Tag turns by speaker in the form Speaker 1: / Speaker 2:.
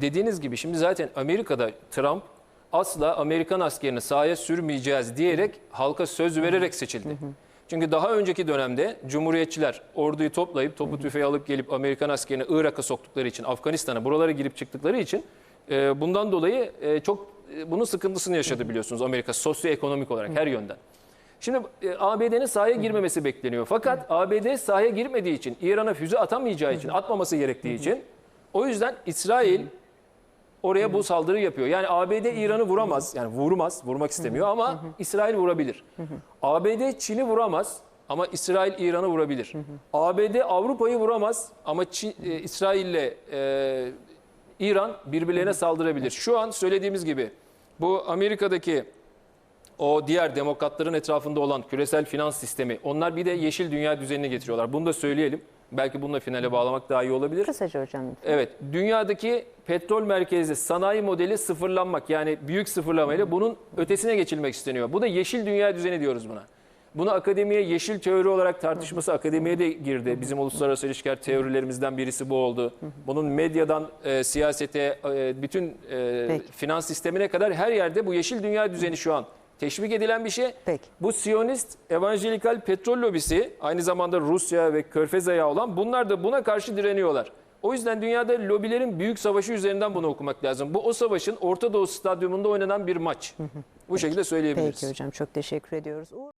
Speaker 1: Dediğiniz gibi şimdi zaten Amerika'da Trump asla Amerikan askerini sahaya sürmeyeceğiz diyerek halka söz vererek seçildi. Çünkü daha önceki dönemde Cumhuriyetçiler orduyu toplayıp topu tüfeği alıp gelip Amerikan askerini Irak'a soktukları için, Afganistan'a buralara girip çıktıkları için e, bundan dolayı e, çok e, bunun sıkıntısını yaşadı biliyorsunuz Amerika sosyoekonomik olarak her yönden. Şimdi e, ABD'nin sahaya girmemesi bekleniyor. Fakat ABD sahaya girmediği için, İran'a füze atamayacağı için, atmaması gerektiği için o yüzden İsrail oraya bu saldırı yapıyor. Yani ABD İran'ı vuramaz. Yani vurmaz, vurmak istemiyor ama İsrail vurabilir. ABD Çin'i vuramaz ama İsrail İran'ı vurabilir. ABD Avrupa'yı vuramaz ama Çin, e, İsrail'le e, İran birbirlerine saldırabilir. Şu an söylediğimiz gibi bu Amerika'daki o diğer demokratların etrafında olan küresel finans sistemi onlar bir de yeşil dünya düzenini getiriyorlar. Bunu da söyleyelim. Belki bununla finale bağlamak daha iyi olabilir.
Speaker 2: Kısaca hocam.
Speaker 1: Evet, dünyadaki petrol merkezli sanayi modeli sıfırlanmak yani büyük sıfırlamayla bunun ötesine geçilmek isteniyor. Bu da yeşil dünya düzeni diyoruz buna. Bunu akademiye yeşil teori olarak tartışması akademiye de girdi. Bizim uluslararası ilişkiler teorilerimizden birisi bu oldu. Bunun medyadan e, siyasete, e, bütün e,
Speaker 2: Peki.
Speaker 1: finans sistemine kadar her yerde bu yeşil dünya düzeni şu an teşvik edilen bir şey.
Speaker 2: Peki.
Speaker 1: Bu Siyonist evangelikal petrol lobisi aynı zamanda Rusya ve Körfez ayağı olan bunlar da buna karşı direniyorlar. O yüzden dünyada lobilerin büyük savaşı üzerinden bunu okumak lazım. Bu o savaşın Orta Doğu stadyumunda oynanan bir maç. Bu şekilde söyleyebiliriz.
Speaker 2: Peki hocam çok teşekkür ediyoruz.